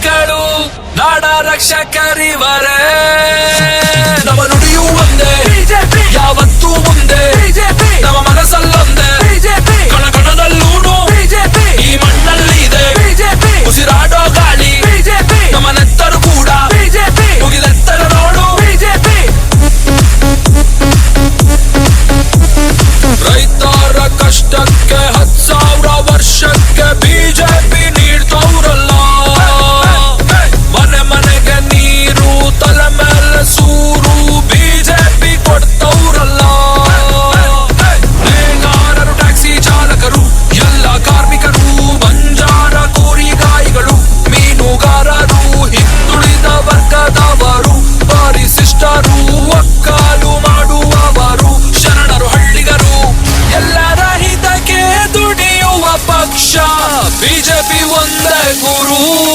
ಮಕ್ಕಳು ನಾಡ ರಕ್ಷಕರಿವರೇ ನಮ್ಮ ನುಡಿಯು ಒಂದೇ. Oh.